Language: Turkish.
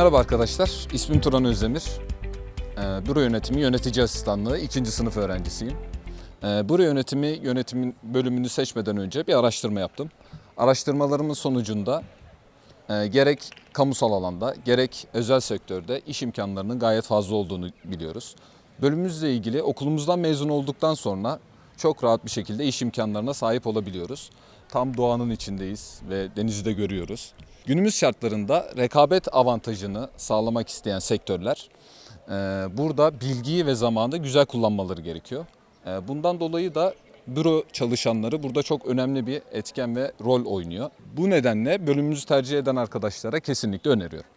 Merhaba arkadaşlar, ismim Turan Özdemir. Ee, Büro yönetimi yönetici asistanlığı 2. sınıf öğrencisiyim. Ee, Büro yönetimi yönetimin bölümünü seçmeden önce bir araştırma yaptım. Araştırmalarımın sonucunda e, gerek kamusal alanda gerek özel sektörde iş imkanlarının gayet fazla olduğunu biliyoruz. Bölümümüzle ilgili okulumuzdan mezun olduktan sonra çok rahat bir şekilde iş imkanlarına sahip olabiliyoruz. Tam doğanın içindeyiz ve denizi de görüyoruz. Günümüz şartlarında rekabet avantajını sağlamak isteyen sektörler e, burada bilgiyi ve zamanı güzel kullanmaları gerekiyor. E, Bundan dolayı da büro çalışanları burada çok önemli bir etken ve rol oynuyor. Bu nedenle bölümümüzü tercih eden arkadaşlara kesinlikle öneriyorum.